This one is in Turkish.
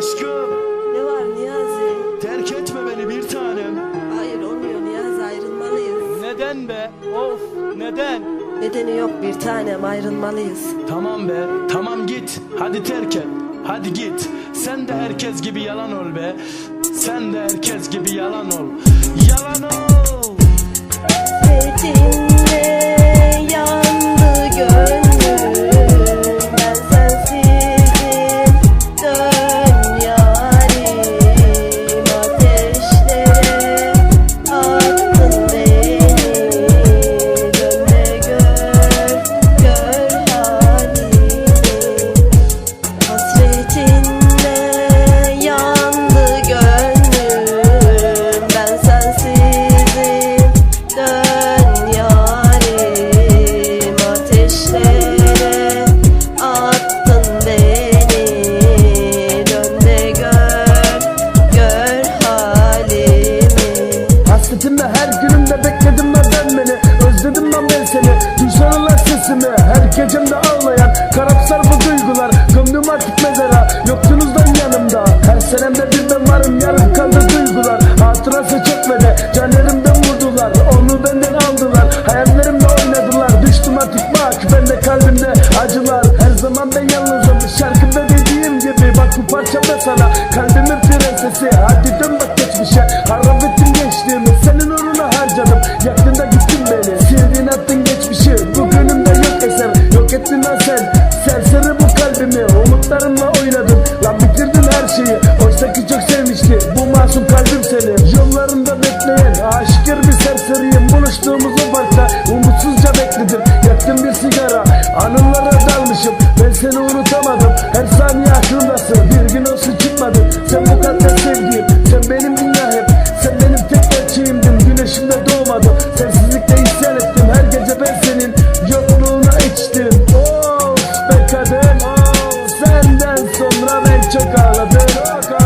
Aşkım Ne var Niyazi? terk etme beni bir tanem. Hayır olmuyor Niyazi ayrılmalıyız. Neden be? Of neden? Nedeni yok bir tanem ayrılmalıyız. Tamam be tamam git hadi terk et. Hadi git sen de herkes gibi yalan ol be. Sen de herkes gibi yalan ol. Yalan ol. Günümde bekledim ben ben beni. Özledim ben ben seni. Duysalar sesimi. Her gecemde ağlayan Karapsar bu duygular. Gömdüm artık mezara Yaktın da gittin beni. Sildin attın geçmişi Bugünümde yok eser Yok ettin lan sen. Serseri bu kalbimi Umutlarımla oynadın Lan bitirdin her şeyi Oysa ki çok sevmişti. Bu masum kalbim seni Yollarında bekleyen Aşıkır bir serseriyim. Buluştuğumuz Sensizlikle isyan ettim. Her gece ben senin Yokluğuna içtim. Of be kadın Of senden sonra ben çok ağladım. Çok